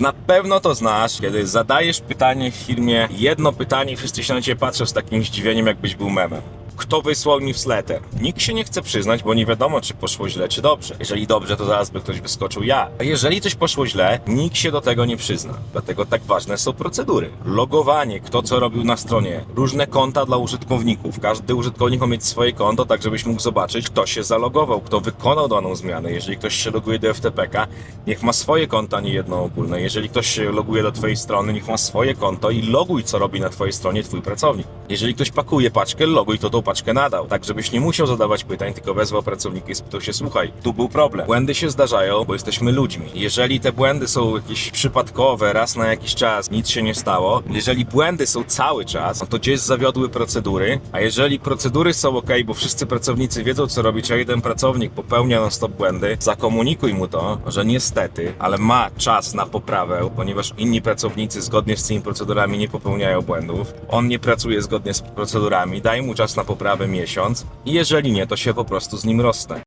Na pewno to znasz, kiedy zadajesz pytanie w firmie, jedno pytanie wszyscy się na ciebie patrzą z takim zdziwieniem, jakbyś był memem. Kto wysłał newsletter? Nikt się nie chce przyznać, bo nie wiadomo, czy poszło źle, czy dobrze. Jeżeli dobrze, to zaraz by ktoś wyskoczył ja. A jeżeli coś poszło źle, nikt się do tego nie przyzna. Dlatego tak ważne są procedury. Logowanie, kto co robił na stronie, różne konta dla użytkowników. Każdy użytkownik ma mieć swoje konto, tak żebyś mógł zobaczyć, kto się zalogował, kto wykonał daną zmianę. Jeżeli ktoś się loguje do FTPK, niech ma swoje konto, a nie jedno ogólne. Jeżeli ktoś się loguje do Twojej strony, niech ma swoje konto i loguj, co robi na Twojej stronie Twój pracownik. Jeżeli ktoś pakuje paczkę, loguj, to tą paczkę nadał. Tak, żebyś nie musiał zadawać pytań, tylko wezwał pracownika i spytał się, słuchaj, tu był problem. Błędy się zdarzają, bo jesteśmy ludźmi. Jeżeli te błędy są jakieś przypadkowe, raz na jakiś czas, nic się nie stało. Jeżeli błędy są cały czas, no to gdzieś zawiodły procedury, a jeżeli procedury są ok, bo wszyscy pracownicy wiedzą, co robić, a jeden pracownik popełnia non-stop błędy, zakomunikuj mu to, że niestety, ale ma czas na poprawę, ponieważ inni pracownicy zgodnie z tymi procedurami nie popełniają błędów. On nie pracuje zgodnie z procedurami, daj mu czas na poprawę miesiąc i jeżeli nie, to się po prostu z nim rozstać.